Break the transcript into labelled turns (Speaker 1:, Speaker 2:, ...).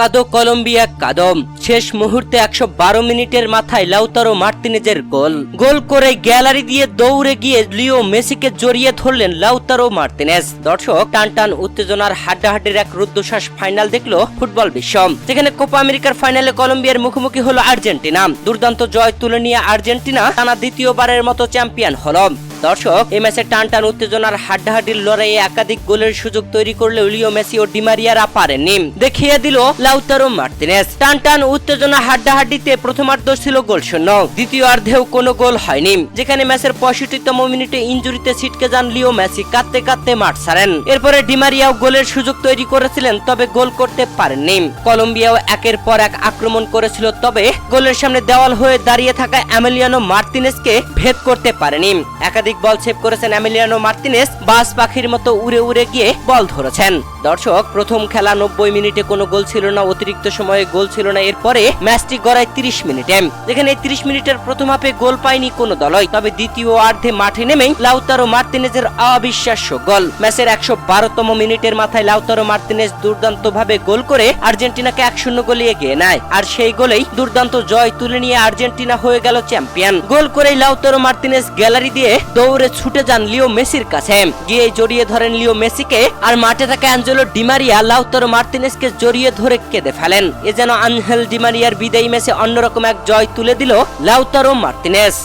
Speaker 1: কাদো Colombia কাদম শেষ মুহূর্তে একশো বারো মিনিটের মাথায় লাউতারো মার্তিনেজের গোল। গোল করে গ্যালারি দিয়ে দৌড়ে গিয়ে লিও মেসিকে জড়িয়ে ধরলেন লাউতারো মার্তিনেজ দর্শক টান টান উত্তেজনার হাড্ডাহাড্ডির এক রুদ্ধশ্বাস ফাইনাল দেখল ফুটবল বিশ্ব। যেখানে কোপা আমেরিকার ফাইনালে কলম্বিয়ার মুখোমুখি হলো আর্জেন্টিনা। দুর্দান্ত জয় তুলে নিয়ে আর্জেন্টিনা টানা দ্বিতীয়বারের মতো চ্যাম্পিয়ন হলো। দর্শক, এই ম্যাচে টান টান উত্তেজনার হাড্ডাহাড্ডির লড়াইয়ে একাধিক গোলের সুযোগ তৈরি করলেও লিও মেসি ও ডিমারিয়ারা পারেননি। দেখিয়ে দিল লাউতারো মার্তিনেস। টান টান উত্তেজনা, হাড্ডাহাড্ডিতে প্রথমার্ধ ছিল গোল শূন্য দ্বিতীয় অর্ধেও কোনো গোল হয়নি। যেখানে ম্যাচের পঁয়ষট্টিতম মিনিটে ইঞ্জুরিতে ছিটকে যান লিও মেসি, কাঁদতে কাঁদতে মাঠ ছাড়েন। এরপরে ডিমারিয়াও গোলের সুযোগ তৈরি করেছিলেন, তবে গোল করতে পারেননি। কলম্বিয়াও একের পর এক আক্রমণ করেছিল, তবে গোলের সামনে দেওয়াল হয়ে দাঁড়িয়ে থাকা অ্যামেলিয়ানো মার্তিনেসকে ভেদ করতে পারেনি। একাধিক বল সেভ করেছেন অ্যামেলিয়ানো মার্তিনেস। বাস পাখির মতো উড়ে উড়ে গিয়ে বল ধরেছেন। দর্শক, প্রথম খেলা নব্বই মিনিটে কোনো গোল ছিল না, অতিরিক্ত সময়ে গোল ছিল না। এরপরে ম্যাচটি গড়ায় তিরিশ মিনিটে। যেখানে তিরিশ মিনিটের প্রথম হাফে গোল পায়নি কোনো দলই। তবে দ্বিতীয় অর্ধে মাঠে নেমেই লাউতারো মার্তিনেজের অবিশ্বাস্য গোল। ম্যাচের একশো বারোতম মিনিটের মাথায় লাউতারো মার্তিনেজ দুর্দান্ত ভাবে গোল করে আর্জেন্টিনাকে এক শূন্য গোলে এগিয়ে নেয়। আর সেই গোলেই দুর্দান্ত জয় তুলে নিয়ে আর্জেন্টিনা হয়ে গেল চ্যাম্পিয়ন। গোল করেই লাউতারো মার্তিনেজ গ্যালারি দিয়ে দৌড়ে ছুটে যান লিও মেসির কাছে। গিয়ে জড়িয়ে ধরেন লিও মেসিকে আর মাঠে থাকা অ্যাঞ্জেলো ডিমারিয়া লাউতারো মার্তিনেসকে জড়িয়ে ধরে কেঁদে ফেলেন। এ যেন আনহেল ডিমারিয়ার বিদায়ী ম্যাচে অন্যরকম এক জয় তুলে দিল লাউতারো মার্তিনেজ